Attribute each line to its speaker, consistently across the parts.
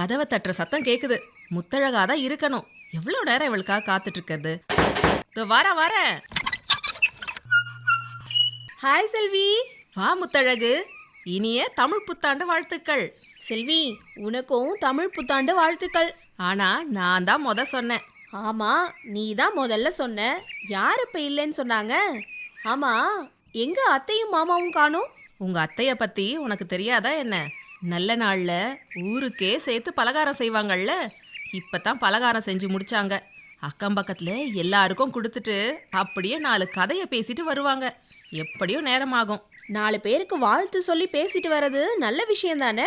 Speaker 1: கதவை தட்டுற சத்தம் கேக்குது. முத்தழகா தான் இருக்கணும். எவ்வளவு நேரம் இவளுக்காக காத்துட்டு இருக்கிறது வர வர.
Speaker 2: ஹாய் செல்வி.
Speaker 1: வா முத்தழகு. இனிய தமிழ் புத்தாண்டு வாழ்த்துக்கள்.
Speaker 2: செல்வி உனக்கும் தமிழ் புத்தாண்டு வாழ்த்துக்கள்.
Speaker 1: ஆனா நான் தான் முத சொன்னேன்.
Speaker 2: ஆமா நீ தான் முதல்ல சொன்ன. யார் இப்ப இல்லைன்னு சொன்னாங்க? ஆமா எங்க அத்தையும் மாமாவும் காணோம்?
Speaker 1: உங்க அத்தைய பத்தி உனக்கு தெரியாதா என்ன? நல்ல நாள்ல ஊருக்கே சேர்த்து பலகாரம் செய்வாங்கல்ல இப்பதான் பலகாரம் செஞ்சு முடிச்சாங்க. அக்கம் பக்கத்துல எல்லாருக்கும் கொடுத்துட்டு அப்படியே நாலு கதைய பேசிட்டு வருவாங்க. எப்படியும் நேரமாகும்.
Speaker 2: நாலு பேருக்கு வாழ்த்து சொல்லி பேசிட்டு வர்றது நல்ல விஷயம் தானே?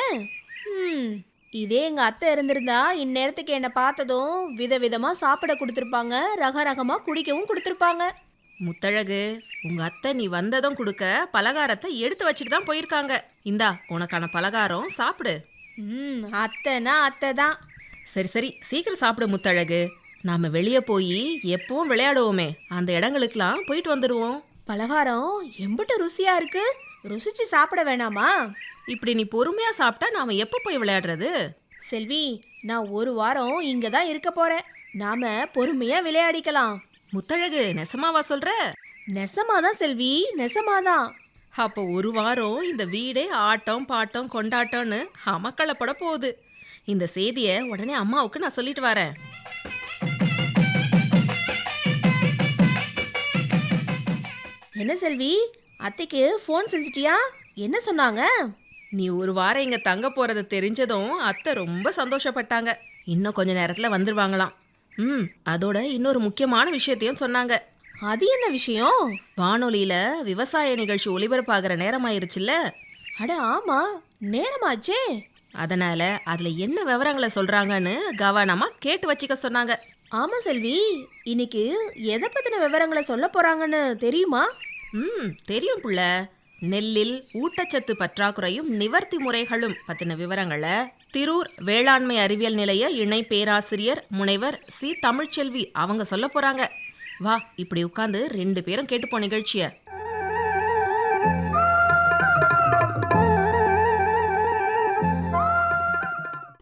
Speaker 2: இதே எங்க அத்தை இருந்திருந்தா இந்நேரத்துக்கு என்னை பார்த்ததும் விதவிதமா சாப்பிட கொடுத்துருப்பாங்க. ரக ரகமாக குடிக்கவும் கொடுத்துருப்பாங்க.
Speaker 1: முத்தழகு உங்க அத்தை நீ வந்ததும் கொடுக்க பலகாரத்தை எடுத்து வச்சுட்டு தான் போயிருக்காங்க. இந்தா உனக்கான பலகாரம் சாப்பிடு.
Speaker 2: ம் அத்தைனா அத்தை தான்
Speaker 1: சரி சரி சீக்கிரம் சாப்பிடு முத்தழகு. நாம வெளியே போய் எப்பவும் விளையாடுவோமே. அந்த இடங்களுக்கெல்லாம் போயிட்டு வந்துடுவோம்
Speaker 2: பலகாரம் எம்பிட்டு ருசியா இருக்கு? ருசிச்சு சாப்பிட வேணாமா?
Speaker 1: இப்படி நீ பொறுமையா சாப்பிட்டா நாம எப்போ போய் விளையாடுறது?
Speaker 2: செல்வி நான் ஒரு வாரம் இங்க தான் இருக்க போறேன். நாம பொறுமையா விளையாடிக்கலாம்.
Speaker 1: முத்தழகு நெசமாவா சொல்ற?
Speaker 2: நெசமாதான் செல்வி நெசமாதான்.
Speaker 1: அப்போ ஒரு வாரம் இந்த வீடே ஆட்டம் பாட்டம் கொண்டாட்டம்னு அமக்களப்பட போகுது. இந்த செய்தியை உடனே அம்மாவுக்கு நான் சொல்லிட்டு வரேன்.
Speaker 2: என்ன செல்வி? அத்தைக்கு ஃபோன் செஞ்சிட்டியா? என்ன சொன்னாங்க?
Speaker 1: நீ ஒரு வாரம் இங்க தங்க போறது தெரிஞ்சதும் அத்தை ரொம்ப சந்தோஷப்பட்டாங்க. இன்னும் கொஞ்ச நேரத்துல வந்துருவாங்களாம். ம் அதோட இன்னொரு முக்கியமான விஷயத்தையும் சொன்னாங்க.
Speaker 2: அது என்ன விஷயம்?
Speaker 1: வானொலியில விவசாய நிகழ்ச்சி ஒளிபரப்பாகிற நேரம் ஆயிருச்சுல்ல
Speaker 2: அட ஆமா. நேரமாச்சே.
Speaker 1: அதனால அதுல என்ன விவரங்களை சொல்றாங்கன்னு கவனமா கேட்டு வச்சுக்க சொன்னாங்க.
Speaker 2: ஆமா செல்வி. இன்னைக்கு எதை பத்தின விவரங்களை சொல்ல போறாங்கன்னு தெரியுமா?
Speaker 1: ம் தெரியும் புள்ள. நெல்லில் ஊட்டச்சத்து பற்றாக்குறையும் நிவர்த்தி முறைகளும் பத்தின விவரங்களை திரூர் வேளாண்மை அறிவியல் நிலைய இணை பேராசிரியர் முனைவர் சி. தமிழ்ச்செல்வி அவங்க சொல்ல போறாங்க. வா இப்படி உட்காந்து ரெண்டு பேரும் கேட்டுப்போ நிகழ்ச்சிய.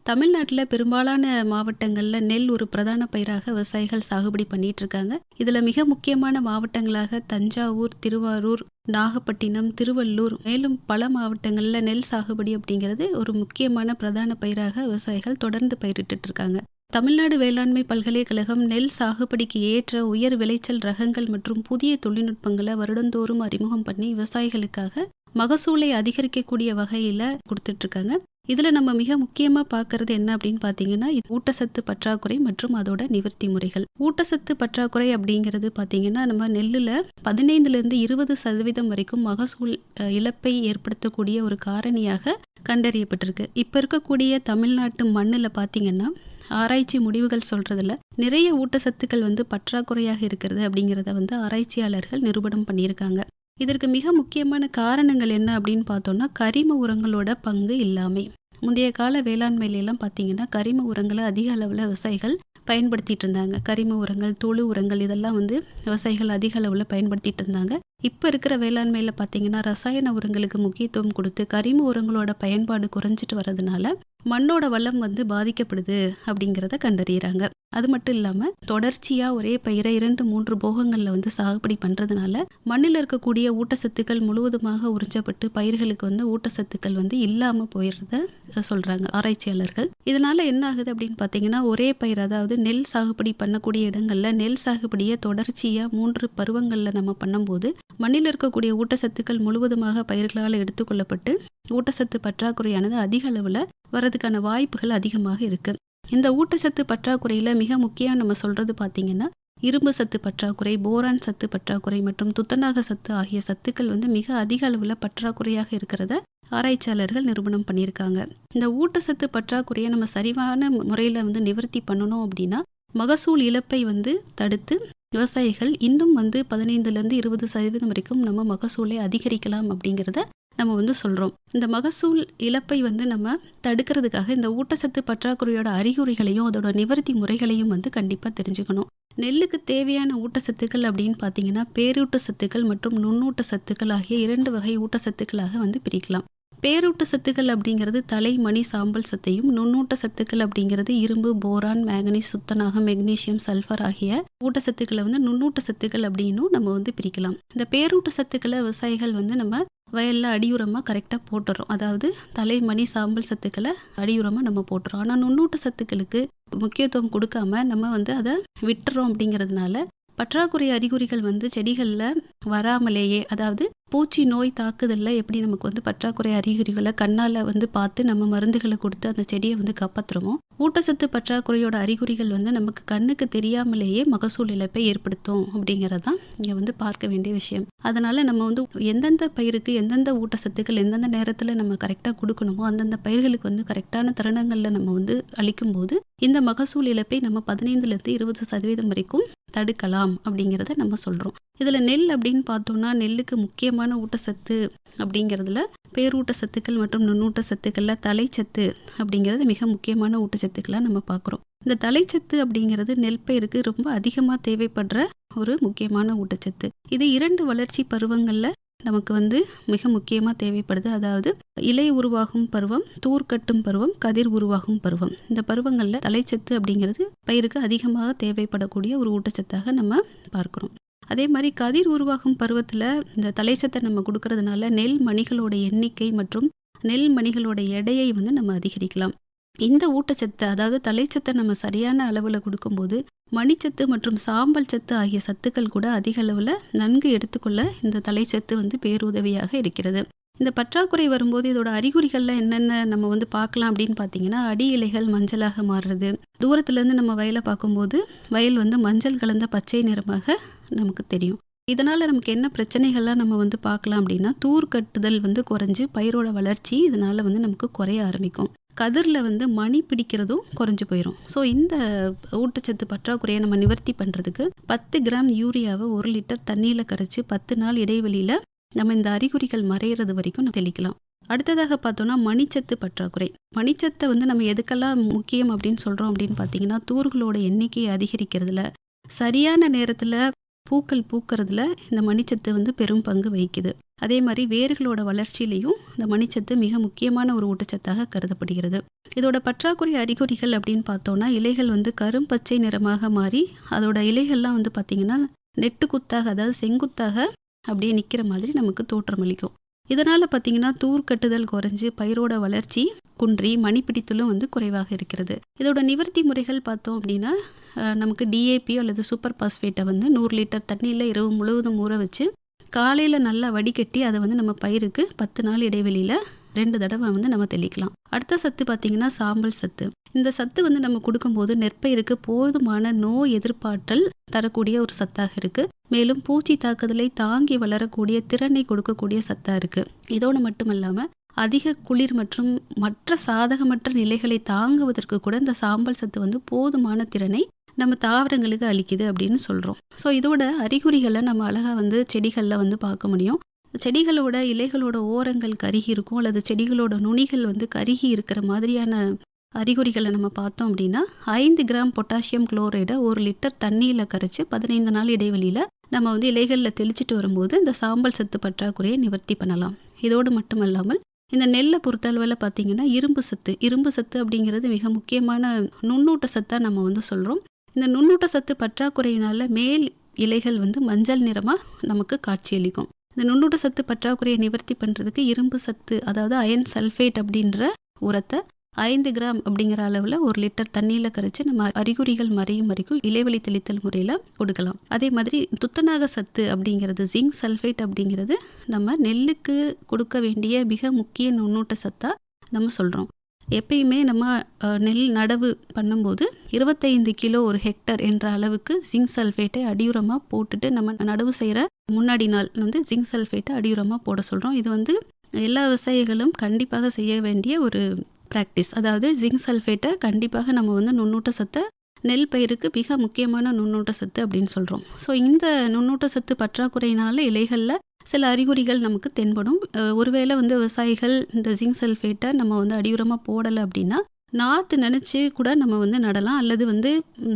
Speaker 3: தமிழ்நாட்டில் பெரும்பாலான மாவட்டங்களில் நெல் ஒரு பிரதான பயிராக விவசாயிகள் சாகுபடி பண்ணிட்டு இருக்காங்க. இதில் மிக முக்கியமான மாவட்டங்களாக தஞ்சாவூர் திருவாரூர் நாகப்பட்டினம் திருவள்ளூர் மேலும் பல மாவட்டங்களில் நெல் சாகுபடி அப்படிங்கிறது ஒரு முக்கியமான பிரதான பயிராக விவசாயிகள் தொடர்ந்து பயிரிட்டு இருக்காங்க. தமிழ்நாடு வேளாண்மை பல்கலைக்கழகம் நெல் சாகுபடிக்கு ஏற்ற உயர் விளைச்சல் ரகங்கள் மற்றும் புதிய தொழில்நுட்பங்களை வருடந்தோறும் அறிமுகம் பண்ணி விவசாயிகளுக்காக மகசூலை அதிகரிக்கக்கூடிய வகையில் கொடுத்துட்ருக்காங்க இதில் நம்ம மிக முக்கியமாக பார்க்கறது என்ன அப்படின்னு பார்த்தீங்கன்னா இது ஊட்டச்சத்து பற்றாக்குறை மற்றும் அதோட நிவர்த்தி முறைகள். ஊட்டச்சத்து பற்றாக்குறை அப்படிங்கிறது பார்த்தீங்கன்னா நம்ம நெல்லில் பதினைந்துலேருந்து இருபது சதவீதம் வரைக்கும் மகசூல் இழப்பை ஏற்படுத்தக்கூடிய ஒரு காரணியாக கண்டறியப்பட்டிருக்கு. இப்போ இருக்கக்கூடிய தமிழ்நாட்டு மண்ணில் பார்த்தீங்கன்னா ஆராய்ச்சி முடிவுகள் சொல்கிறதுல நிறைய ஊட்டச்சத்துக்கள் வந்து பற்றாக்குறையாக இருக்கிறது அப்படிங்கிறத வந்து ஆராய்ச்சியாளர்கள் நிரூபணம் பண்ணியிருக்காங்க. இதற்கு மிக முக்கியமான காரணங்கள் என்ன அப்படின்னு பார்த்தோம்னா கரிம உரங்களோட பங்கு இல்லாமல் முந்தைய கால வேளாண்மையிலெல்லாம் பார்த்தீங்கன்னா கரிம உரங்களை அதிக அளவில் விவசாயிகள் பயன்படுத்திட்டு இருந்தாங்க. கரிம உரங்கள் தொழு உரங்கள் இதெல்லாம் வந்து விவசாயிகள் அதிக அளவில் பயன்படுத்திட்டு இருந்தாங்க. இப்போ இருக்கிற வேளாண்மையில் பார்த்தீங்கன்னா ரசாயன உரங்களுக்கு முக்கியத்துவம் கொடுத்து கரிம உரங்களோட பயன்பாடு குறைஞ்சிட்டு வர்றதுனால மண்ணோட வளம் வந்து பாதிக்கப்படுது அப்படிங்கிறத கண்டறியறாங்க. அது மட்டும் இல்லாமல் தொடர்ச்சியாக ஒரே பயிரை இரண்டு மூன்று போகங்களில் வந்து சாகுபடி பண்ணுறதுனால மண்ணில் இருக்கக்கூடிய ஊட்டச்சத்துக்கள் முழுவதுமாக உறிஞ்சப்பட்டு பயிர்களுக்கு வந்து ஊட்டச்சத்துக்கள் வந்து இல்லாமல் போயிடுறத சொல்கிறாங்க ஆராய்ச்சியாளர்கள். இதனால் என்ன ஆகுது அப்படின்னு பார்த்தீங்கன்னா ஒரே பயிர் அதாவது நெல் சாகுபடி பண்ணக்கூடிய இடங்களில் நெல் சாகுபடியை தொடர்ச்சியாக மூன்று பருவங்களில் நம்ம பண்ணும்போது மண்ணில் இருக்கக்கூடிய ஊட்டச்சத்துக்கள் முழுவதுமாக பயிர்களால் எடுத்துக்கொள்ளப்பட்டு ஊட்டச்சத்து பற்றாக்குறையானது அதிக அளவில் வர்றதுக்கான வாய்ப்புகள் அதிகமாக இருக்குது இந்த ஊட்டச்சத்து பற்றாக்குறையில் மிக முக்கியம் நம்ம சொல்கிறது பார்த்திங்கன்னா இரும்பு சத்து பற்றாக்குறை போரான் சத்து பற்றாக்குறை மற்றும் துத்தநாக சத்து ஆகிய சத்துக்கள் வந்து மிக அதிக அளவில் பற்றாக்குறையாக இருக்கிறத ஆராய்ச்சியாளர்கள் நிரூபணம் பண்ணியிருக்காங்க. இந்த ஊட்டச்சத்து பற்றாக்குறையை நம்ம சரிவான முறையில் வந்து நிவர்த்தி பண்ணணும் அப்படின்னா மகசூல் இழப்பை வந்து தடுத்து விவசாயிகள் இன்னும் வந்து பதினைந்துலேருந்து இருபது சதவீதம் வரைக்கும் நம்ம மகசூலை அதிகரிக்கலாம் அப்படிங்கிறத நம்ம வந்து சொல்கிறோம் இந்த மகசூல் இழப்பை வந்து நம்ம தடுக்கிறதுக்காக இந்த ஊட்டச்சத்து பற்றாக்குறையோட அறிகுறிகளையும் அதோட நிவர்த்தி முறைகளையும் வந்து கண்டிப்பாக தெரிஞ்சுக்கணும். நெல்லுக்கு தேவையான ஊட்டச்சத்துக்கள் அப்படின்னு பார்த்தீங்கன்னா பேரூட்ட சத்துக்கள் மற்றும் நுண்ணூட்ட சத்துக்கள் ஆகிய இரண்டு வகை ஊட்டச்சத்துக்களாக வந்து பிரிக்கலாம். பேரூட்ட சத்துக்கள் அப்படிங்கிறது தலை மணி சாம்பல் சத்தையும் நுண்ணூட்ட சத்துக்கள் அப்படிங்கிறது இரும்பு போரான் மேங்கனீஸ் சுத்தனாகம் மெக்னீசியம் சல்ஃபர் ஆகிய ஊட்டச்சத்துக்களை வந்து நுண்ணூட்ட சத்துக்கள் அப்படின்னும் நம்ம வந்து பிரிக்கலாம். இந்த பேரூட்ட சத்துக்களை விவசாயிகள் வந்து நம்ம வயலில் அடியுரமாக கரெக்டாக போட்டுறோம். அதாவது தலை மணி சாம்பல் சத்துக்களை அடியுரமாக நம்ம போட்டுறோம். ஆனால் நுண்ணூட்ட சத்துக்களுக்கு முக்கியத்துவம் கொடுக்காம நம்ம வந்து அதை விட்டுறோம் அப்படிங்கிறதுனால பற்றாக்குறை அறிகுறிகள் வந்து செடிகளில் வராமலேயே அதாவது பூச்சி நோய் தாக்குதலில் எப்படி நமக்கு வந்து பற்றாக்குறை அறிகுறிகளை கண்ணால் வந்து பார்த்து நம்ம மருந்துகளை கொடுத்து அந்த செடியை வந்து காப்பாற்றுறோமோ ஊட்டச்சத்து பற்றாக்குறையோட அறிகுறிகள் வந்து நமக்கு கண்ணுக்கு தெரியாமலேயே மகசூல் இழப்பை ஏற்படுத்தும் அப்படிங்கிறது தான் இங்கே வந்து பார்க்க வேண்டிய விஷயம். அதனால் நம்ம வந்து எந்தெந்த பயிருக்கு எந்தெந்த ஊட்டச்சத்துக்கள் எந்தெந்த நேரத்தில் நம்ம கரெக்டாக கொடுக்கணுமோ அந்தந்த பயிர்களுக்கு வந்து கரெக்டான தருணங்களில் நம்ம வந்து அளிக்கும்போது இந்த மகசூல் இழப்பை நம்ம பதினைந்துலேருந்து இருபது சதவீதம் வரைக்கும் தடுக்கலாம் அப்படிங்கிறத நம்ம சொல்கிறோம் இதில் நெல் அப்படின்னு பார்த்தோம்னா நெல்லுக்கு முக்கியமாக முக்கியமான ஊட்டச்சத்து அப்படிங்கிறதுல பேரூட்ட சத்துக்கள் மற்றும் நுண்ணூட்ட சத்துக்களில் தலைச்சத்து அப்படிங்கிறது மிக முக்கியமான ஊட்டச்சத்துக்களாக நம்ம பார்க்குறோம் இந்த தலைச்சத்து அப்படிங்கிறது நெல் பயிருக்கு ரொம்ப அதிகமாக தேவைப்படுற ஒரு முக்கியமான ஊட்டச்சத்து. இது இரண்டு வளர்ச்சி பருவங்களில் நமக்கு வந்து மிக முக்கியமாக தேவைப்படுது. அதாவது இலை உருவாகும் பருவம் தூர் கட்டும் பருவம் கதிர் உருவாகும் பருவம். இந்த பருவங்களில் தலைச்சத்து அப்படிங்கிறது பயிருக்கு அதிகமாக தேவைப்படக்கூடிய ஒரு ஊட்டச்சத்தாக நம்ம பார்க்குறோம். அதே மாதிரி கதிர் உருவாகும் பருவத்தில் இந்த தலைச்சத்தை நம்ம கொடுக்கறதுனால நெல் மணிகளோட எண்ணிக்கை மற்றும் நெல் மணிகளோட எடையை வந்து நம்ம அதிகரிக்கலாம். இந்த ஊட்டச்சத்து அதாவது தலைச்சத்தை நம்ம சரியான அளவில் கொடுக்கும்போது மணிச்சத்து மற்றும் சாம்பல் சத்து ஆகிய சத்துக்கள் கூட அதிக அளவில் நன்கு எடுத்துக்கொள்ள இந்த தலைச்சத்து வந்து பேருதவியாக இருக்கிறது. இந்த பற்றாக்குறை வரும்போது இதோட அறிகுறிகள்லாம் என்னென்ன நம்ம வந்து பார்க்கலாம் அப்படின்னு பார்த்தீங்கன்னா அடி இலைகள் மஞ்சளாக மாறுறது. தூரத்துலேருந்து நம்ம வயலை பார்க்கும்போது வயல் வந்து மஞ்சள் கலந்த பச்சை நிறமாக நமக்கு தெரியும். இதனால் நமக்கு என்ன பிரச்சனைகள்லாம் நம்ம வந்து பார்க்கலாம் அப்படின்னா தூர் கட்டுதல் வந்து குறைஞ்சு பயிரோட வளர்ச்சி இதனால் வந்து நமக்கு குறைய ஆரம்பிக்கும். கதிரில் வந்து மணி பிடிக்கிறதும் குறைஞ்சு போயிடும் ஸோ இந்த ஊட்டச்சத்து பற்றாக்குறையை நம்ம நிவர்த்தி பண்ணுறதுக்கு பத்து கிராம் யூரியாவை ஒரு லிட்டர் தண்ணியில் கரைச்சி பத்து நாள் இடைவெளியில் நம்ம இந்த அறிகுறிகள் மறையிறது வரைக்கும் நம்ம தெளிக்கலாம். அடுத்ததாக பார்த்தோன்னா மணிச்சத்து பற்றாக்குறை. மணிச்சத்தை வந்து நம்ம எதுக்கெல்லாம் முக்கியம் அப்படின்னு சொல்கிறோம் அப்படின்னு பார்த்தீங்கன்னா தூர்களோட எண்ணிக்கையை அதிகரிக்கிறதுல சரியான நேரத்தில் பூக்கள் பூக்கிறதுல இந்த மணிச்சத்து வந்து பெரும் பங்கு வகிக்குது. அதே மாதிரி வேர்களோட வளர்ச்சியிலையும் இந்த மணிச்சத்து மிக முக்கியமான ஒரு ஊட்டச்சத்தாக கருதப்படுகிறது. இதோட பற்றாக்குறை அறிகுறிகள் அப்படின்னு பார்த்தோன்னா இலைகள் வந்து கரும்பச்சை நிறமாக மாறி அதோட இலைகள்லாம் வந்து பார்த்திங்கன்னா நெட்டு குத்தாக அதாவது செங்குத்தாக அப்படியே நிற்கிற மாதிரி நமக்கு தோற்றமளிக்கும் இதனால் பார்த்திங்கன்னா தூர்க்கட்டுதல் குறைஞ்சி பயிரோட வளர்ச்சி குன்றி மணிப்பிடித்தலும் வந்து குறைவாக இருக்கிறது. இதோட நிவர்த்தி முறைகள் பார்த்தோம் அப்படின்னா நமக்கு டிஏபி அல்லது சூப்பர் பாஸ்பேட்டை வந்து நூறு லிட்டர் தண்ணியில் இரவு முழுவதும் ஊற வச்சு காலையில் நல்லா வடிகட்டி அதை வந்து நம்ம பயிருக்கு பத்து நாள் இடைவெளியில் ரெண்டு தடவை வந்து நம்ம தெளிக்கலாம். அடுத்த சத்து பார்த்திங்கன்னா சாம்பல் சத்து. இந்த சத்து வந்து நம்ம கொடுக்கும்போது நெற்பயிருக்கு போதுமான நோய் எதிர்ப்பாற்றல் தரக்கூடிய ஒரு சத்தாக இருக்கு. மேலும் பூச்சி தாக்குதலை தாங்கி வளரக்கூடிய திறனை கொடுக்கக்கூடிய சத்தா இருக்கு. இதோடு மட்டுமல்லாம அதிக குளிர் மற்றும் மற்ற சாதகமற்ற நிலைகளை தாங்குவதற்கு கூட இந்த சாம்பல் சத்து வந்து போதுமான திறனை நம்ம தாவரங்களுக்கு அளிக்குது அப்படின்னு சொல்கிறோம் ஸோ இதோட அறிகுறிகளை நம்ம அழகாக வந்து செடிகளில் வந்து பார்க்க முடியும். செடிகளோட இலைகளோட ஓரங்கள் கருகி இருக்கும் அல்லது செடிகளோட நுனிகள் வந்து கருகி இருக்கிற மாதிரியான அறிகுறிகளை நம்ம பார்த்தோம் அப்படின்னா ஐந்து கிராம் பொட்டாசியம் குளோரைடை ஒரு லிட்டர் தண்ணியில் கரைச்சி பதினைந்து நாள் இடைவெளியில் நம்ம வந்து இலைகளில் தெளிச்சிட்டு வரும்போது இந்த சாம்பல் சத்து பற்றாக்குறையை நிவர்த்தி பண்ணலாம். இதோடு மட்டுமல்லாமல் இந்த நெல்லை பொறுத்தளவில் பார்த்தீங்கன்னா இரும்பு சத்து இரும்பு சத்து அப்படிங்கிறது மிக முக்கியமான நுண்ணூட்ட சத்தாக நம்ம வந்து சொல்கிறோம் இந்த நுண்ணூட்ட சத்து பற்றாக்குறையினால மேல் இலைகள் வந்து மஞ்சள் நிறமாக நமக்கு காட்சியளிக்கும். இந்த நுண்ணூட்ட சத்து பற்றாக்குறையை நிவர்த்தி பண்ணுறதுக்கு இரும்பு சத்து அதாவது அயன் சல்ஃபேட் அப்படின்ற உரத்தை ஐந்து கிராம் அப்படிங்கிற அளவில் ஒரு லிட்டர் தண்ணியில் கரைச்சி நம்ம அறிகுறிகள் மறையும் வரைக்கும் இலைவெளி தெளித்தல் முறையில் கொடுக்கலாம். அதே மாதிரி துத்தநாக சத்து அப்படிங்கிறது ஜிங்க் சல்ஃபேட் அப்படிங்கிறது நம்ம நெல்லுக்கு கொடுக்க வேண்டிய மிக முக்கிய நுண்ணூட்ட சத்தாக நம்ம சொல்கிறோம் எப்பயுமே நம்ம நெல் நடவு பண்ணும்போது இருபத்தைந்து கிலோ ஒரு ஹெக்டர் என்ற அளவுக்கு ஜிங்க் சல்ஃபேட்டை அடியுரமாக போட்டுட்டு நம்ம நடவு செய்கிற முன்னாடி நாள் வந்து ஜிங்க் சல்ஃபேட்டை அடியுரமாக போட சொல்கிறோம் இது வந்து எல்லா விவசாயிகளும் கண்டிப்பாக செய்ய வேண்டிய ஒரு ப்ராக்டிஸ் அதாவது ஜிங்க் சல்ஃபேட்டை கண்டிப்பாக நம்ம வந்து நுண்ணூட்ட சத்தை நெல் பயிருக்கு மிக முக்கியமான நுண்ணூட்ட சத்து அப்படின்னு சொல்கிறோம் ஸோ இந்த நுண்ணூட்ட சத்து பற்றாக்குறையினால இலைகளில் சில அறிகுறிகள் நமக்கு தென்படும். ஒருவேளை வந்து விவசாயிகள் இந்த ஜிங்க் சல்ஃபேட்டை நம்ம வந்து அடியுரமாக போடலை அப்படின்னா நாற்று நினச்சி கூட நம்ம வந்து நடலாம். அல்லது வந்து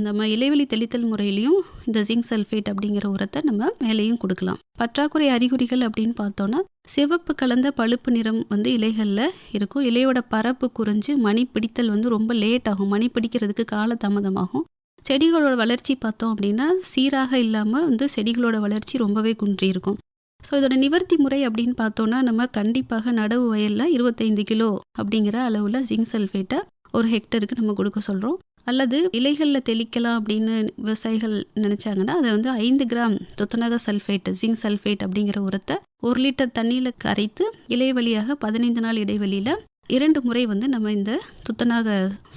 Speaker 3: நம்ம இலைவெளி தெளித்தல் முறையிலையும் இந்த ஜிங்க் சல்ஃபேட் அப்படிங்கிற உரத்தை நம்ம மேலேயும் கொடுக்கலாம். பற்றாக்குறை அறிகுறிகள் அப்படின்னு பார்த்தோன்னா சிவப்பு கலந்த பழுப்பு நிறம் வந்து இலைகளில் இருக்கும். இலையோட பரப்பு குறைஞ்சு மணி பிடித்தல் வந்து ரொம்ப லேட் ஆகும். மணி பிடிக்கிறதுக்கு கால தாமதமாகும் செடிகளோட வளர்ச்சி பார்த்தோம் அப்படின்னா சீராக இல்லாமல் வந்து செடிகளோட வளர்ச்சி ரொம்பவே குன்றி இருக்கும் ஸோ இதோட நிவர்த்தி முறை அப்படின்னு பார்த்தோன்னா நம்ம கண்டிப்பாக நடவு வயலில் இருபத்தைந்து கிலோ அப்படிங்கிற அளவில் ஜிங்க் சல்ஃபேட்டை ஒரு ஹெக்டருக்கு நம்ம கொடுக்க சொல்கிறோம் அல்லது இலைகளில் தெளிக்கலாம் அப்படின்னு விவசாயிகள் நினச்சாங்கன்னா அதை வந்து ஐந்து கிராம் துத்தநாக சல்ஃபேட் ஜிங்க் சல்ஃபேட் அப்படிங்கிற உரத்தை ஒரு லிட்டர் தண்ணியில் கரைத்து இலை வழியாக பதினைந்து நாள் இடைவெளியில் இரண்டு முறை வந்து நம்ம இந்த துத்தநாக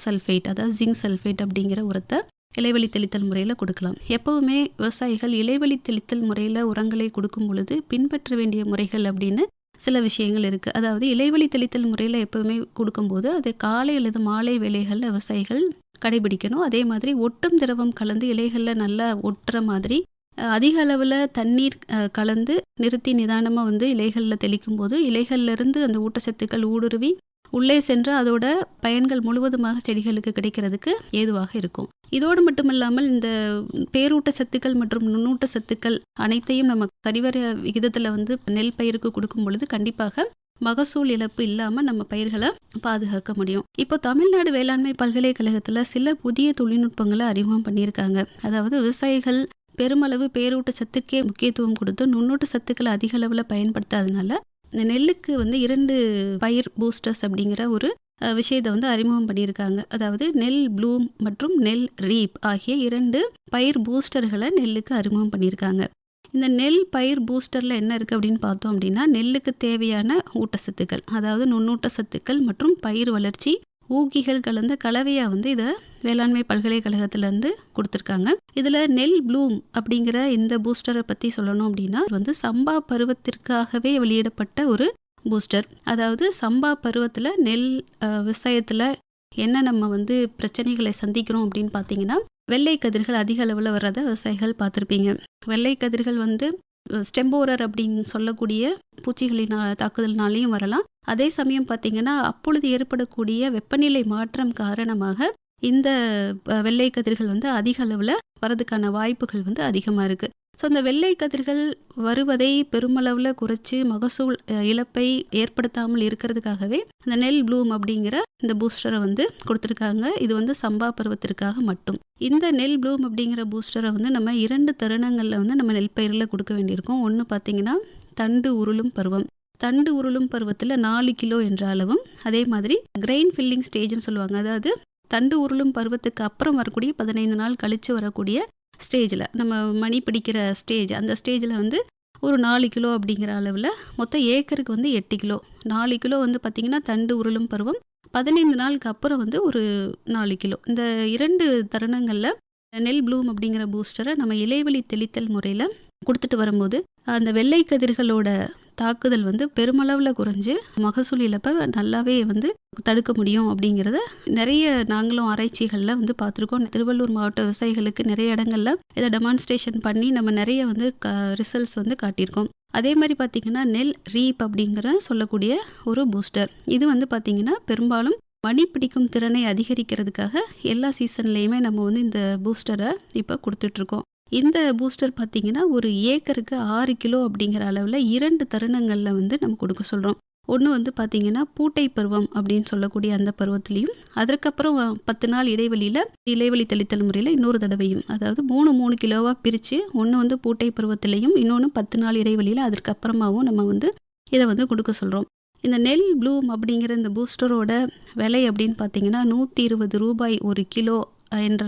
Speaker 3: சல்ஃபேட் அதாவது ஜிங்க் சல்ஃபேட் அப்படிங்கிற உரத்தை இலைவெளி தெளித்தல் முறையில் கொடுக்கலாம். எப்போவுமே விவசாயிகள் இலைவெளி தெளித்தல் முறையில் உரங்களை கொடுக்கும் பொழுது பின்பற்ற வேண்டிய முறைகள் அப்படின்னு சில விஷயங்கள் இருக்குது அதாவது இலைவெளி தெளித்தல் முறையில் எப்போவுமே கொடுக்கும்போது அது காலை அல்லது மாலை வேலைகளில் விவசாயிகள் கடைபிடிக்கணும். அதே மாதிரி ஒட்டும் திரவம் கலந்து இலைகளில் நல்லா ஒட்டுற மாதிரி அதிக அளவில் தண்ணீர் கலந்து நிறுத்தி நிதானமாக வந்து இலைகளில் தெளிக்கும் போது இலைகள்லேருந்து அந்த ஊட்டச்சத்துக்கள் ஊடுருவி உள்ளே சென்று அதோட பயன்கள் முழுவதுமாக செடிகளுக்கு கிடைக்கிறதுக்கு ஏதுவாக இருக்கும். இதோடு மட்டுமல்லாமல் இந்த பேரூட்ட சத்துக்கள் மற்றும் நுண்ணூட்ட சத்துக்கள் அனைத்தையும் நம்ம சரிவர விகிதத்தில் வந்து நெல் பயிருக்கு கொடுக்கும் பொழுது கண்டிப்பாக மகசூல் இழப்பு இல்லாமல் நம்ம பயிர்களை பாதுகாக்க முடியும். இப்போ தமிழ்நாடு வேளாண்மை பல்கலைக்கழகத்தில் சில புதிய தொழில்நுட்பங்களை அறிமுகம் பண்ணியிருக்காங்க. அதாவது விவசாயிகள் பெருமளவு பேரூட்ட சத்துக்கே முக்கியத்துவம் கொடுத்து நுண்ணூட்ட சத்துக்களை அதிக அளவில் பயன்படுத்தாதனால இந்த நெல்லுக்கு வந்து இரண்டு பயிர் பூஸ்டர்ஸ் அப்படிங்கிற ஒரு விஷயத்தை வந்து அறிமுகம் பண்ணியிருக்காங்க. அதாவது நெல் ப்ளூம் மற்றும் நெல் ரீப் ஆகிய இரண்டு பயிர் பூஸ்டர்களை நெல்லுக்கு அறிமுகம் பண்ணியிருக்காங்க. இந்த நெல் பயிர் பூஸ்டரில் என்ன இருக்குது அப்படின்னு பார்த்தோம் அப்படின்னா நெல்லுக்கு தேவையான ஊட்டச்சத்துக்கள் அதாவது நுண்ணூட்ட சத்துக்கள் மற்றும் பயிர் வளர்ச்சி ஊக்கிகள் கலந்த கலவையாக வந்து இதை வேளாண்மை பல்கலைக்கழகத்திலேருந்து கொடுத்துருக்காங்க. இதில் நெல் ப்ளூம் அப்படிங்கிற இந்த பூஸ்டரை பற்றி சொல்லணும் அப்படின்னா வந்து சம்பா பருவத்திற்காகவே வெளியிடப்பட்ட ஒரு பூஸ்டர். அதாவது சம்பா பருவத்தில் நெல் விவசாயத்தில் என்ன நம்ம வந்து பிரச்சனைகளை சந்திக்கிறோம் அப்படின்னு பார்த்தீங்கன்னா வெள்ளை கதிர்கள் அதிக அளவில் வர்றதை விவசாயிகள் பார்த்துருப்பீங்க. வெள்ளை கதிர்கள் வந்து ஸ்டெம்போரர் அப்படின்னு சொல்லக்கூடிய பூச்சிகளின் தாக்குதல்னாலையும் வரலாம். அதே சமயம் பார்த்தீங்கன்னா அப்பொழுது ஏற்படக்கூடிய வெப்பநிலை மாற்றம் காரணமாக இந்த வெள்ளை கதிர்கள் வந்து அதிக அளவில் வரதுக்கான வாய்ப்புகள் வந்து அதிகமாக இருக்குது ஸோ அந்த வெள்ளை கதிர்கள் வருவதை பெருமளவில் குறைச்சி மகசூல் இழப்பை ஏற்படுத்தாமல் இருக்கிறதுக்காகவே அந்த நெல் ப்ளூம் அப்படிங்கிற இந்த பூஸ்டரை வந்து கொடுத்துருக்காங்க. இது வந்து சம்பா பருவத்திற்காக மட்டும். இந்த நெல் ப்ளூம் அப்படிங்கிற பூஸ்டரை வந்து நம்ம இரண்டு தருணங்களில் வந்து நம்ம நெல் பயிரில் கொடுக்க வேண்டியிருக்கும். ஒன்று பார்த்தீங்கன்னா தண்டு உருளும் பருவம். தண்டு உருளும் பருவத்தில் நாலு கிலோ என்ற அளவும் அதே மாதிரி கிரெயின் ஃபில்லிங் ஸ்டேஜ்னு சொல்லுவாங்க. அதாவது தண்டு உருளும் பருவத்துக்கு அப்புறம் வரக்கூடிய பதினைந்து நாள் கழித்து வரக்கூடிய ஸ்டேஜில் நம்ம மணி பிடிக்கிற ஸ்டேஜ் அந்த ஸ்டேஜில் வந்து ஒரு நாலு கிலோ அப்படிங்கிற அளவில் மொத்தம் ஏக்கருக்கு வந்து எட்டு கிலோ. நாலு கிலோ வந்து பார்த்திங்கன்னா தண்டு உருளும் பருவம். பதினைந்து நாளுக்கு அப்புறம் வந்து ஒரு நாலு கிலோ. இந்த இரண்டு தருணங்களில் நெல் ப்ளூம் அப்படிங்கிற பூஸ்டரை நம்ம இலைவெளி தெளித்தல் முறையில் கொடுத்துட்டு வரும்போது அந்த வெள்ளை கதிர்களோட தாக்குதல் வந்து பெருமளவில் குறைஞ்சு மகசூல் இழப்பை நல்லாவே வந்து தடுக்க முடியும் அப்படிங்கிறத நிறைய நாங்களும் ஆராய்ச்சிகளில் வந்து பார்த்துருக்கோம். திருவள்ளூர் மாவட்ட விவசாயிகளுக்கு நிறைய இடங்கள்ல இதை டெமான்ஸ்ட்ரேஷன் பண்ணி நம்ம நிறைய வந்து க ரிசல்ட்ஸ் வந்து காட்டியிருக்கோம். அதே மாதிரி பார்த்திங்கன்னா நெல் ரீப் அப்படிங்கிற சொல்லக்கூடிய ஒரு பூஸ்டர் இது வந்து பார்த்திங்கன்னா பெரும்பாலும் மணி பிடிக்கும் திறனை அதிகரிக்கிறதுக்காக எல்லா சீசன்லேயுமே நம்ம வந்து இந்த பூஸ்டரை இப்போ கொடுத்துட்ருக்கோம் இந்த பூஸ்டர் பார்த்திங்கன்னா ஒரு ஏக்கருக்கு ஆறு கிலோ அப்படிங்கிற அளவில் இரண்டு தருணங்களில் வந்து நம்ம கொடுக்க சொல்கிறோம் ஒன்று வந்து பார்த்திங்கன்னா பூட்டை பருவம் அப்படின்னு சொல்லக்கூடிய அந்த பருவத்துலேயும் அதற்கப்புறம் பத்து நாள் இடைவெளியில் இடைவெளி தெளித்தல் முறையில் இன்னொரு தடவையும் அதாவது மூணு மூணு கிலோவாக பிரித்து ஒன்று வந்து பூட்டை பருவத்திலையும் இன்னொன்று பத்து நாள் இடைவெளியில் அதற்கப்புறமாவும் நம்ம வந்து இதை வந்து கொடுக்க சொல்கிறோம் இந்த நெல் ப்ளூம் அப்படிங்கிற இந்த பூஸ்டரோட விலை அப்படின்னு பார்த்தீங்கன்னா நூற்றி இருபது ரூபாய் ஒரு கிலோ என்ற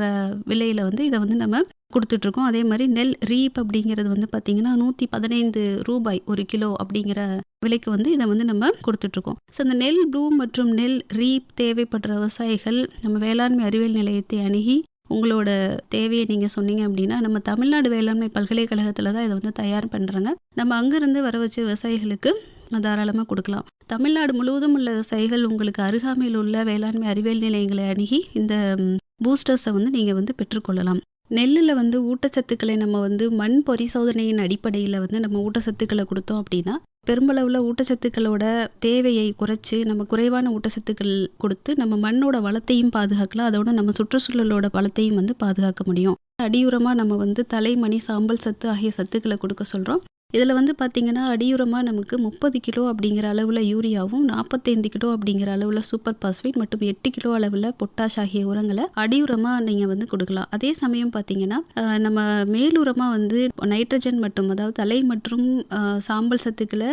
Speaker 3: விலையில் வந்து இதை வந்து நம்ம கொடுத்துட்ருக்கோம். அதே மாதிரி நெல் ரீப் அப்படிங்கிறது வந்து பார்த்திங்கன்னா நூற்றி பதினைந்து ரூபாய் ஒரு கிலோ அப்படிங்கிற விலைக்கு வந்து இதை வந்து நம்ம கொடுத்துட்ருக்கோம். ஸோ இந்த நெல் ப்ளூம் மற்றும் நெல் ரீப் தேவைப்படுற விவசாயிகள் நம்ம வேளாண்மை அறிவியல் நிலையத்தை அணுகி உங்களோட தேவையை நீங்கள் சொன்னீங்க அப்படின்னா நம்ம தமிழ்நாடு வேளாண்மை பல்கலைக்கழகத்தில் தான் இதை வந்து தயார் பண்ணுறாங்க நம்ம அங்கேருந்து வர வச்ச விவசாயிகளுக்கு தாராளமாக கொடுக்கலாம். தமிழ்நாடு முழுவதும் உள்ள விவசாயிகள் உங்களுக்கு அருகாமையில் உள்ள வேளாண்மை அறிவியல் நிலையங்களை அணுகி இந்த பூஸ்டர்ஸை வந்து நீங்கள் வந்து பெற்றுக்கொள்ளலாம். நெல்லில் வந்து ஊட்டச்சத்துக்களை நம்ம வந்து மண் பரிசோதனையின் அடிப்படையில் வந்து நம்ம ஊட்டச்சத்துக்களை கொடுத்தோம் அப்படின்னா பெரும்பளவில் ஊட்டச்சத்துக்களோட தேவையை குறைச்சி நம்ம குறைவான ஊட்டச்சத்துக்கள் கொடுத்து நம்ம மண்ணோட வளத்தையும் பாதுகாக்கலாம். அதோட நம்ம சுற்றுச்சூழலோட வளத்தையும் வந்து பாதுகாக்க முடியும். அடியுரமாக நம்ம வந்து தலை மணி சாம்பல் சத்து ஆகிய சத்துக்களை கொடுக்க சொல்கிறோம் இதில் வந்து பார்த்திங்கன்னா அடியுரமாக நமக்கு முப்பது கிலோ அப்படிங்கிற அளவில் யூரியாவும் நாற்பத்தைந்து கிலோ அப்படிங்கிற அளவில் சூப்பர் பாஸ்பேட் மற்றும் எட்டு கிலோ அளவில் பொட்டாஷ் ஆகிய உரங்களை அடியுரமாக நீங்கள் வந்து கொடுக்கலாம். அதே சமயம் பார்த்திங்கன்னா நம்ம மேலுரமாக வந்து நைட்ரஜன் மற்றும் அதாவது தலை மற்றும் சாம்பல் சத்துக்களை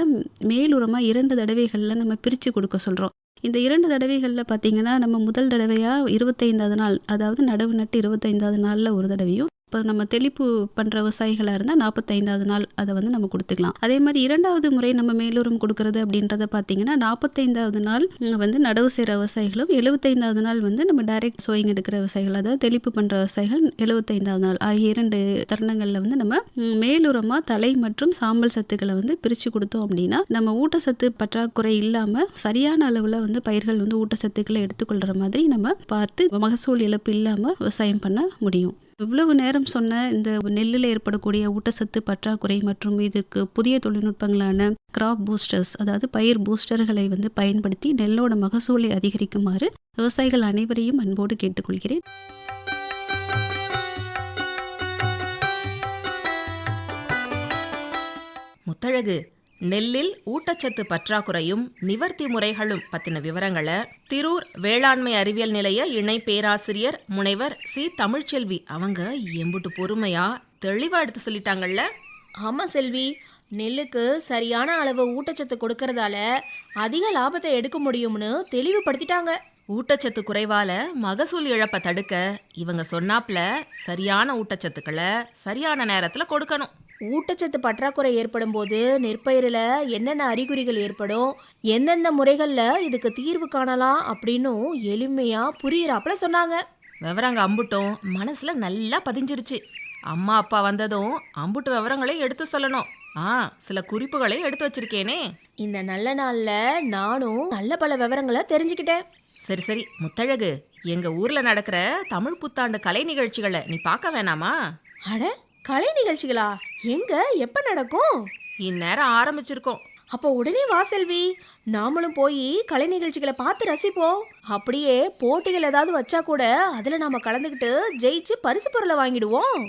Speaker 3: மேலுரமாக இரண்டு தடவைகளில் நம்ம பிரித்து கொடுக்க சொல்கிறோம் இந்த இரண்டு தடவைகளில் பார்த்தீங்கன்னா நம்ம முதல் தடவையாக இருபத்தைந்தாவது நாள் அதாவது நடவு நட்டு இருபத்தைந்தாவது நாளில் ஒரு தடவையும் இப்போ நம்ம தெளிப்பு பண்ணுற விவசாயிகளாக இருந்தால் நாற்பத்தைந்தாவது நாள் அதை வந்து நம்ம கொடுத்துக்கலாம். அதே மாதிரி இரண்டாவது முறை நம்ம மேலூரம் கொடுக்கறது அப்படின்றத பார்த்தீங்கன்னா நாற்பத்தைந்தாவது நாள் வந்து நடவு செய்கிற விவசாயிகளும் எழுபத்தைந்தாவது நாள் வந்து நம்ம டைரக்ட் சோயிங் எடுக்கிற விவசாயிகள் அதாவது தெளிப்பு பண்ணுற விவசாயிகள் எழுபத்தைந்தாவது நாள் ஆகிய இரண்டு தருணங்களில் வந்து நம்ம மேலுரமாக தலை மற்றும் சாம்பல் சத்துக்களை வந்து பிரித்து கொடுத்தோம் அப்படின்னா நம்ம ஊட்டச்சத்து பற்றாக்குறை இல்லாமல் சரியான அளவில் வந்து பயிர்கள் வந்து ஊட்டச்சத்துக்களை எடுத்துக்கொள்கிற மாதிரி நம்ம பார்த்து மகசூல் இழப்பு இல்லாமல் விவசாயம் பண்ண முடியும். இவ்வளவு நேரம் சொன்ன இந்த நெல்லில் ஏற்படக்கூடிய ஊட்டச்சத்து பற்றாக்குறை மற்றும் இதற்கு புதிய தொழில்நுட்பங்களான கிராப் பூஸ்டர்ஸ் அதாவது பயிர் பூஸ்டர்களை வந்து பயன்படுத்தி நெல்லோட மகசூலை அதிகரிக்குமாறு விவசாயிகள் அனைவரையும் அன்போடு கேட்டுக்கொள்கிறேன்.
Speaker 1: முத்தழகு நெல்லில் ஊட்டச்சத்து பற்றாக்குறையும் நிவர்த்தி முறைகளும் பத்தின விவரங்களை திரூர் வேளாண்மை அறிவியல் நிலைய இணை பேராசிரியர் முனைவர் சி. தமிழ்ச்செல்வி அவங்க எம்புட்டு பொறுமையா தெளிவா எடுத்து சொல்லிட்டாங்கல்ல?
Speaker 2: ஆமா செல்வி. நெல்லுக்கு சரியான அளவு ஊட்டச்சத்து கொடுக்கறதால அதிக லாபத்தை எடுக்க முடியும்னு தெளிவுபடுத்திட்டாங்க.
Speaker 1: ஊட்டச்சத்து குறைவால மகசூல் இழப்பை தடுக்க இவங்க சொன்னாப்ல சரியான ஊட்டச்சத்துக்களை சரியான நேரத்துல கொடுக்கணும்.
Speaker 2: ஊட்டச்சத்து பற்றாக்குறை ஏற்படும் போது நெற்பயிரில் என்னென்ன அறிகுறிகள் ஏற்படும்? எந்தெந்த முறைகளில் இதுக்கு தீர்வு காணலாம்? அப்படின்னும் எளிமையாக புரியிறாப்புல சொன்னாங்க.
Speaker 1: விவரங்க அம்புட்டும் மனசுல நல்லா பதிஞ்சிருச்சு. அம்மா அப்பா வந்ததும் அம்புட்டு விவரங்களை எடுத்து சொல்லணும். ஆ சில குறிப்புகளை எடுத்து வச்சிருக்கேனே.
Speaker 2: இந்த நல்ல நாளில் நானும் நல்ல பல விவரங்களை தெரிஞ்சுக்கிட்டேன்.
Speaker 1: சரி சரி. முத்தழகு எங்க ஊர்ல நடக்கிற தமிழ் புத்தாண்டு கலை நிகழ்ச்சிகளை நீ பார்க்க வேணாமா?
Speaker 2: அட கலை நிகழ்ச்சிகளா? எங்க? எப்ப நடக்கும்?
Speaker 1: இந்நேரம் ஆரம்பிச்சிருக்கோம்.
Speaker 2: அப்போ உடனே வா செல்வி. நாமளும் போய் கலை நிகழ்ச்சிகளை பார்த்து ரசிப்போம். அப்படியே போட்டிகள் ஏதாவது வச்சா கூட அதுல நாம கலந்துக்கிட்டு ஜெயிச்சு பரிசு பொருளை வாங்கிடுவோம்.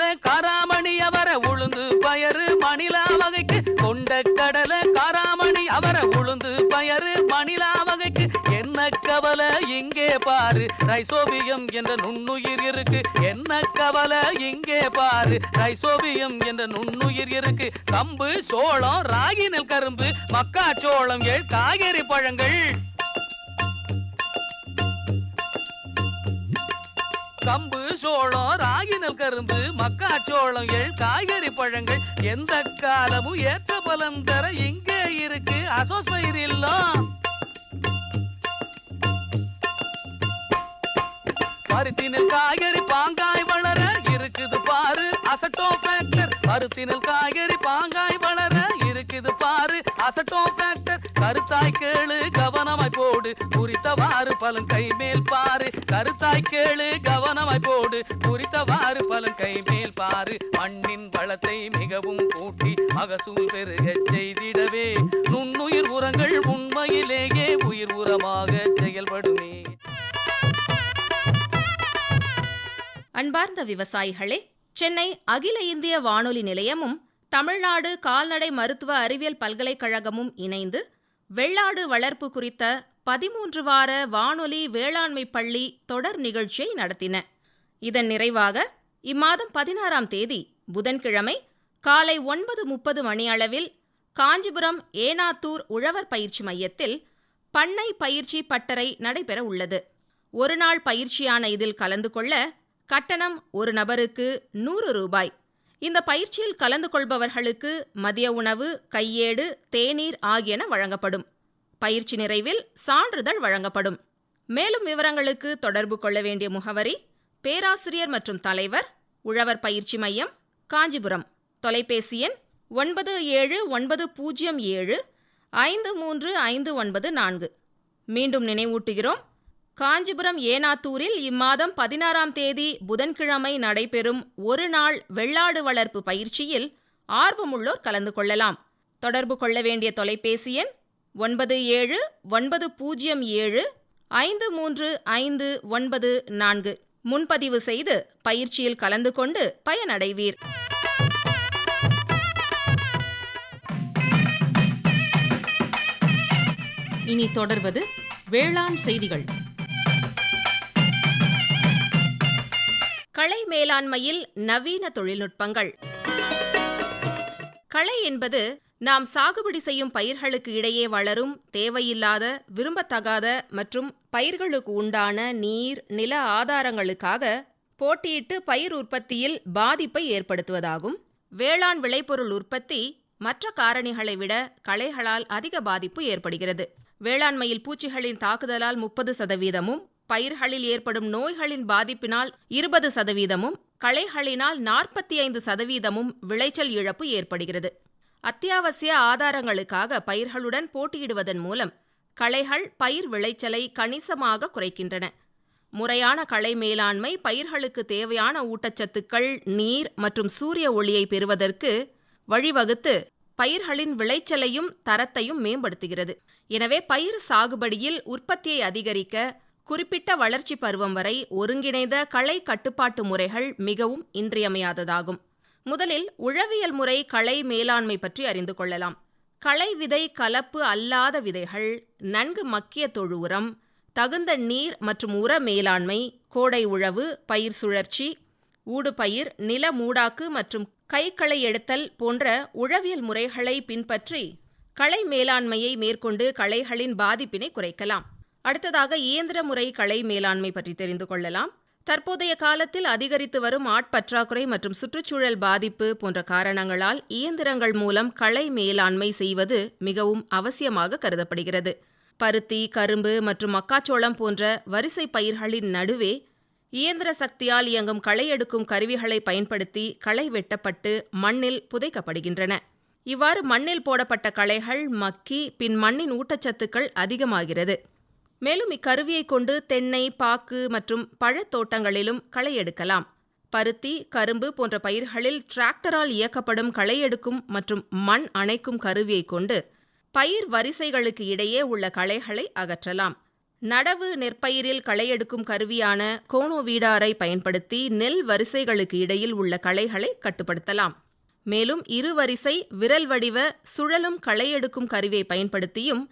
Speaker 4: கொண்டக்கடலை காராமணி அவர உளுந்து பயறு மணிலா வகைக்கு. கொண்டக்கடலை காராமணி அவர அவரை உளுந்து பயறு மணிலா வகைக்கு. என்ன கவலை இங்கே பாரு. ரைசோபியம் என்ற நுண்ணுயிர் இருக்கு. என்ன கவலை இங்கே பாரு. ரைசோபியம் என்ற நுண்ணுயிர் இருக்கு. கம்பு சோளம் ராகி நெல் கரும்பு மக்காச்சோளம் ஏழ் காய்கறி பழங்கள். கம்பு சோளம் ராகி நெல் கரும்பு மக்காச்சோளம் எள் காய்கறி பழங்கள். எந்த காலமும் ஏற்ற பலன் தர இங்கே இருக்கு. அசோஸ்பயிர் இல்லம். பருத்தினில் காய்கறி பாங்காய் வளர இருக்குது பாரு. அசட்டோ ஃபேக்டர் பருத்தினில் காய்கறி பாங்காய் வளர இருக்குது பாரு. அசட்டோ ஃபேக்டர் கருத்தாய் கேளு கவனமாய் போடு. குறித்தவாறு பலன் கை மேல் பாரு. கருத்தாய் கேளு கவனமாய் போடு. குறித்தவாறு பலன் கை மேல் பாரு. மண்ணின் வளத்தை மிகவும் கூட்டி மகசூல் பெருக செய்திடவே. நுண்ணுயிர் உரங்கள் உண்மையிலேயே உயிர் உரமாக செயல்படுமே.
Speaker 1: அன்பார்ந்த விவசாயிகளே சென்னை அகில இந்திய வானொலி நிலையமும் தமிழ்நாடு கால்நடை மருத்துவ அறிவியல் பல்கலைக்கழகமும் இணைந்து வெள்ளாடு வளர்ப்பு குறித்த பதிமூன்று வார வானொலி வேளாண்மை பள்ளி தொடர் நிகழ்ச்சியை நடத்தின. இதன் நிறைவாக இம்மாதம் பதினாறாம் தேதி புதன்கிழமை காலை ஒன்பது முப்பது மணியளவில் காஞ்சிபுரம் ஏனாத்தூர் உழவர் பயிற்சி மையத்தில் பண்ணை பயிற்சி பட்டறை நடைபெற உள்ளது. ஒருநாள் பயிற்சியான இதில் கலந்து கொள்ள கட்டணம் ஒரு நபருக்கு நூறு ரூபாய். இந்த பயிற்சியில் கலந்து கொள்பவர்களுக்கு மதிய உணவு கையேடு தேநீர் ஆகியன வழங்கப்படும். பயிற்சி நிறைவில் சான்றிதழ் வழங்கப்படும். மேலும் விவரங்களுக்கு தொடர்பு கொள்ள வேண்டிய முகவரி பேராசிரியர் மற்றும் தலைவர் உழவர் பயிற்சி மையம் காஞ்சிபுரம். தொலைபேசி எண் ஒன்பது ஏழு ஒன்பது பூஜ்ஜியம் ஏழு ஐந்து மூன்று ஐந்து ஒன்பது நான்கு. மீண்டும் நினைவூட்டுகிறோம் காஞ்சிபுரம் ஏனாத்தூரில் இம்மாதம் பதினாறாம் தேதி புதன்கிழமை நடைபெறும் ஒரு நாள் வெள்ளாடு வளர்ப்பு பயிற்சியில் ஆர்வமுள்ளோர் கலந்து கொள்ளலாம். தொடர்பு கொள்ள வேண்டிய தொலைபேசி எண் ஒன்பது ஏழு ஒன்பது பூஜ்ஜியம் ஏழு ஐந்து மூன்று ஐந்து ஒன்பது நான்கு. முன்பதிவு செய்து பயிற்சியில் கலந்து கொண்டு பயனடைவீர். இனி தொடர்வது வேளாண் செய்திகள். களை மேலாண்மையில் நவீன தொழில்நுட்பங்கள். களை என்பது நாம் சாகுபடி செய்யும் பயிர்களுக்கு இடையே வளரும் தேவையில்லாத விரும்பத்தகாத மற்றும் பயிர்களுக்கு உண்டான நீர் நில ஆதாரங்களுக்காக போட்டியிட்டு பயிர் உற்பத்தியில் பாதிப்பை ஏற்படுத்துவதாகும். வேளாண் விளைபொருள் உற்பத்தி மற்ற காரணிகளை விட களைகளால் அதிக பாதிப்பு ஏற்படுகிறது. வேளாண்மையில் பூச்சிகளின் தாக்குதலால் முப்பது சதவீதமும் பயிர்களில் ஏற்படும் நோய்களின் பாதிப்பினால் இருபது சதவீதமும் களைகளினால் நாற்பத்தி ஐந்து சதவீதமும் விளைச்சல் இழப்பு ஏற்படுகிறது. அத்தியாவசிய ஆதாரங்களுக்காக பயிர்களுடன் போட்டியிடுவதன் மூலம் களைகள் பயிர் விளைச்சலை கணிசமாக குறைக்கின்றன. முறையான களை மேலாண்மை பயிர்களுக்கு தேவையான ஊட்டச்சத்துக்கள் நீர் மற்றும் சூரிய ஒளியை பெறுவதற்கு வழிவகுத்து பயிர்களின் விளைச்சலையும் தரத்தையும் மேம்படுத்துகிறது. எனவே பயிர் சாகுபடியில் உற்பத்தியை அதிகரிக்க குறிப்பிட்ட வளர்ச்சி பருவம் வரை ஒருங்கிணைந்த களை கட்டுப்பாட்டு முறைகள் மிகவும் இன்றியமையாததாகும். முதலில் உழவியல் முறை களை மேலாண்மை பற்றி அறிந்து கொள்ளலாம். களை விதை கலப்பு அல்லாத விதைகள் நன்கு மக்கிய தொழு உரம் தகுந்த நீர் மற்றும் உர மேலாண்மை கோடை உழவு பயிர் சுழற்சி ஊடுபயிர் நில மூடாக்கு மற்றும் கைக்களை எடுத்தல் போன்ற உழவியல் முறைகளை பின்பற்றி களை மேலாண்மையை மேற்கொண்டு களைகளின் பாதிப்பினை குறைக்கலாம். அடுத்ததாக இயந்திர முறை களை மேலாண்மை பற்றி தெரிந்து கொள்ளலாம். தற்போதைய காலத்தில் அதிகரித்து வரும் ஆட்பற்றாக்குறை மற்றும் சுற்றுச்சூழல் பாதிப்பு போன்ற காரணங்களால் இயந்திரங்கள் மூலம் களை மேலாண்மை செய்வது மிகவும் அவசியமாக கருதப்படுகிறது. பருத்தி கரும்பு மற்றும் மக்காச்சோளம் போன்ற வரிசை பயிர்களின் நடுவே இயந்திர சக்தியால் இயங்கும் களை எடுக்கும் கருவிகளை பயன்படுத்தி களை வெட்டப்பட்டு மண்ணில் புதைக்கப்படுகின்றன. இவ்வாறு மண்ணில் போடப்பட்ட களைகள் மக்கி பின் மண்ணின் ஊட்டச்சத்துக்கள் அதிகமாகிறது. மேலும் இக்கருவியை கொண்டு தென்னை பாக்கு மற்றும் பழத்தோட்டங்களிலும் களை எடுக்கலாம். பருத்தி கரும்பு போன்ற பயிர்களில் டிராக்டரால் இயக்கப்படும் களை எடுக்கும் மற்றும் மண் அணைக்கும் கருவியை கொண்டு பயிர் வரிசைகளுக்கு இடையே உள்ள களைகளை அகற்றலாம். நடவு நெற்பயிரில் களையெடுக்கும் கருவியான கோணோவீடாரை பயன்படுத்தி நெல் வரிசைகளுக்கு இடையில் உள்ள களைகளை கட்டுப்படுத்தலாம். மேலும் இருவரிசை விரல் வடிவ சுழலும் களை எடுக்கும் கருவியை பயன்படுத்தியும்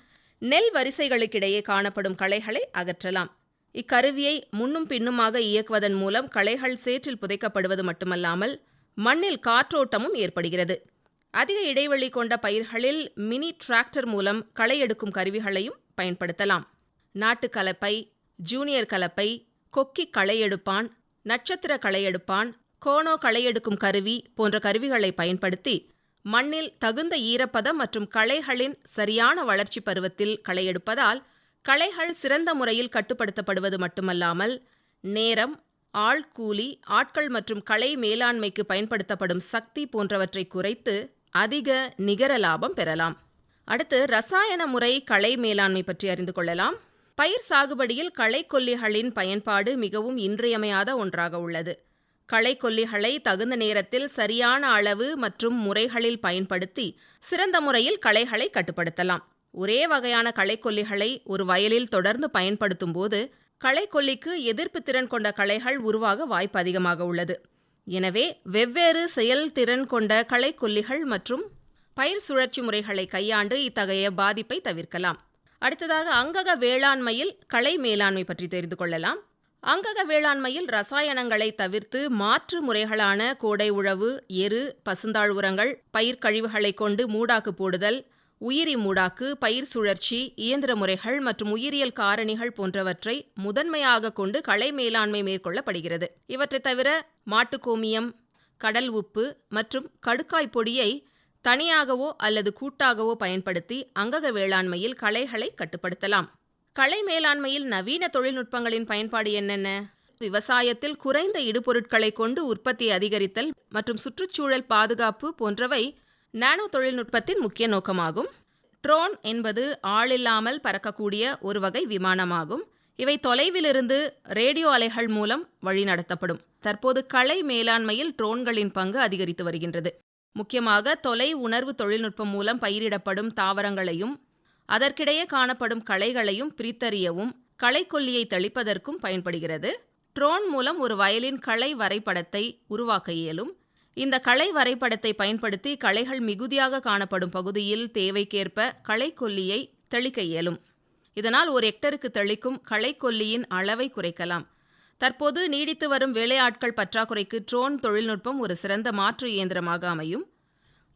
Speaker 1: நெல் வரிசைகளுக்கிடையே காணப்படும் களைகளை அகற்றலாம். இக்கருவியை முன்னும் பின்னுமாக இயக்குவதன் மூலம் களைகள் சேற்றில் புதைக்கப்படுவது மட்டுமல்லாமல் மண்ணில் காற்றோட்டமும் ஏற்படுகிறது. அதிக இடைவெளி கொண்ட பயிர்களில் மினி டிராக்டர் மூலம் களை எடுக்கும் கருவிகளையும் பயன்படுத்தலாம். நாட்டு கலப்பை ஜூனியர் கலப்பை கொக்கி களையெடுப்பான் நட்சத்திர களையெடுப்பான் கோணோ களையெடுக்கும் கருவி போன்ற கருவிகளை பயன்படுத்தி மண்ணில் தகுந்த ஈரப்பதம் மற்றும் களைகளின் சரியான வளர்ச்சி பருவத்தில் களையெடுப்பதால் களைகள் சிறந்த முறையில் கட்டுப்படுத்தப்படுவது மட்டுமல்லாமல் நேரம் ஆள் கூலி ஆட்கள் மற்றும் களை மேலாண்மைக்கு பயன்படுத்தப்படும் சக்தி போன்றவற்றை குறைத்து அதிக நிகர லாபம் பெறலாம். அடுத்து ரசாயன முறை களை மேலாண்மை பற்றி அறிந்து கொள்ளலாம். பயிர் சாகுபடியில் களைக்கொல்லிகளின் பயன்பாடு மிகவும் இன்றியமையாத ஒன்றாக உள்ளது. களைக்கொல்லிகளை தகுந்த நேரத்தில் சரியான அளவு மற்றும் முறைகளில் பயன்படுத்தி சிறந்த முறையில் களைகளை கட்டுப்படுத்தலாம். ஒரே வகையான களைக்கொல்லிகளை ஒரு வயலில் தொடர்ந்து பயன்படுத்தும் போது களைக்கொல்லிக்கு எதிர்ப்பு திறன் கொண்ட களைகள் உருவாக வாய்ப்பு அதிகமாக உள்ளது. எனவே வெவ்வேறு செயல்திறன் கொண்ட களைக்கொல்லிகள் மற்றும் பயிர் சுழற்சி முறைகளை கையாண்டு இத்தகைய பாதிப்பை தவிர்க்கலாம். அடுத்ததாக அங்கக வேளாண்மையில் களை மேலாண்மை பற்றி தெரிந்து கொள்ளலாம். அங்கக வேளாண்மையில் ரசாயனங்களை தவிர்த்து மாற்று முறைகளான கோடை உழவு எரு பசுந்தாழ் உரங்கள் பயிர் கழிவுகளை கொண்டு மூடாக்கு போடுதல் உயிரி மூடாக்கு பயிர் சுழற்சி இயந்திர முறைகள் மற்றும் உயிரியல் காரணிகள் போன்றவற்றை முதன்மையாக கொண்டு களை மேலாண்மை மேற்கொள்ளப்படுகிறது. இவற்றை தவிர மாட்டுக்கோமியம் கடல் உப்பு மற்றும் கடுக்காய் பொடியை தனியாகவோ அல்லது கூட்டாகவோ பயன்படுத்தி அங்கக வேளாண்மையில் களைகளை கட்டுப்படுத்தலாம். களை மேலாண்மையில் நவீன தொழில்நுட்பங்களின் பயன்பாடு என்னென்ன? விவசாயத்தில் குறைந்த இடுபொருட்களை கொண்டு உற்பத்தி அதிகரித்தல் மற்றும் சுற்றுச்சூழல் பாதுகாப்பு போன்றவை நானோ தொழில்நுட்பத்தின் முக்கிய நோக்கமாகும். ட்ரோன் என்பது ஆளில்லாமல் பறக்கக்கூடிய ஒரு வகை விமானமாகும். இவை தொலைவிலிருந்து ரேடியோ அலைகள் மூலம் வழிநடத்தப்படும். தற்போது களை மேலாண்மையில் ட்ரோன்களின் பங்கு அதிகரித்து வருகின்றது. முக்கியமாக தொலை உணர்வு தொழில்நுட்பம் மூலம் பயிரிடப்படும் தாவரங்களையும் அதற்கிடையே காணப்படும் களைகளையும் பிரித்தறியவும் களைக்கொல்லியை தெளிப்பதற்கும் பயன்படுகிறது. ட்ரோன் மூலம் ஒரு வயலின் களை வரைபடத்தை உருவாக்க இயலும். இந்த களை வரைபடத்தை பயன்படுத்தி களைகள் மிகுதியாக காணப்படும் பகுதியில் தேவைக்கேற்ப களைக்கொல்லியை தெளிக்க இயலும். இதனால் ஒரு ஹெக்டருக்கு தெளிக்கும் களைக்கொல்லியின் அளவை குறைக்கலாம். தற்போது நீடித்து வரும் வேலையாட்கள் பற்றாக்குறைக்கு ட்ரோன் தொழில்நுட்பம் ஒரு சிறந்த மாற்று இயந்திரமாக அமையும்.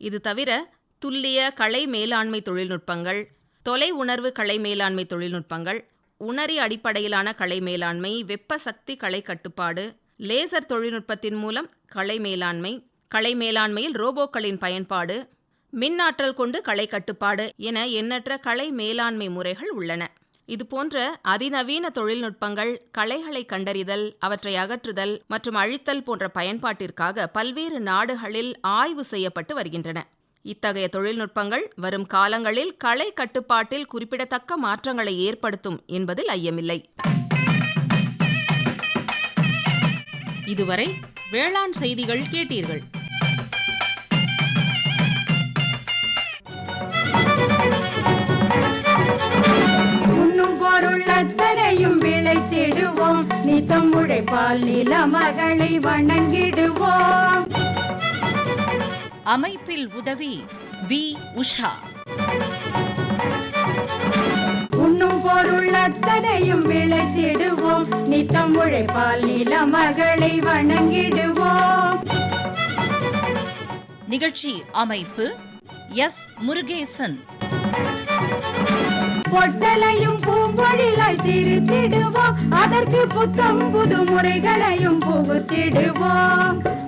Speaker 1: இது தவிர துல்லிய களை மேலாண்மை தொழில்நுட்பங்கள் தொலை உணர்வு கலை மேலாண்மை தொழில்நுட்பங்கள் உணரி அடிப்படையிலான கலை மேலாண்மை வெப்ப சக்தி கலை கட்டுப்பாடு லேசர் தொழில்நுட்பத்தின் மூலம் கலை மேலாண்மை கலை மேலாண்மையில் ரோபோக்களின் பயன்பாடு மின்னாற்றல் கொண்டு கலை கட்டுப்பாடு என எண்ணற்ற கலை மேலாண்மை முறைகள் உள்ளன. இதுபோன்ற அதிநவீன தொழில்நுட்பங்கள் கலைகளை கண்டறிதல் அவற்றை அகற்றுதல் மற்றும் அழித்தல் போன்ற பயன்பாட்டிற்காக பல்வேறு நாடுகளில் ஆய்வு செய்யப்பட்டு வருகின்றன. இத்தகைய தொழில்நுட்பங்கள் வரும் காலங்களில் களை கட்டுப்பாட்டில் குறிப்பிடத்தக்க மாற்றங்களை ஏற்படுத்தும் என்பதில் ஐயமில்லை.
Speaker 5: இதுவரை வேளாண் செய்திகள் கேட்டீர்கள்.
Speaker 6: உண்ணும் பொருள் தேடுவோம். நித்தம் உழைப்பால் நில மகளை வணங்கிடுவோம்.
Speaker 7: அமைப்பில் உதவி வி. உஷா.
Speaker 6: உண்ணும் பொருள் அத்தனையும் விளைத்திடுவோம். நித்தம் உழைப்பால் நில மகளை வணங்கிடுவோம்.
Speaker 7: நிகழ்ச்சி அமைப்பு எஸ். முருகேசன்.
Speaker 6: பொட்டலையும் பூம்பொழிலாய் திருத்திடுவோம். அதற்கு புத்தம் புது முறைகளையும் புகுத்திடுவோம்.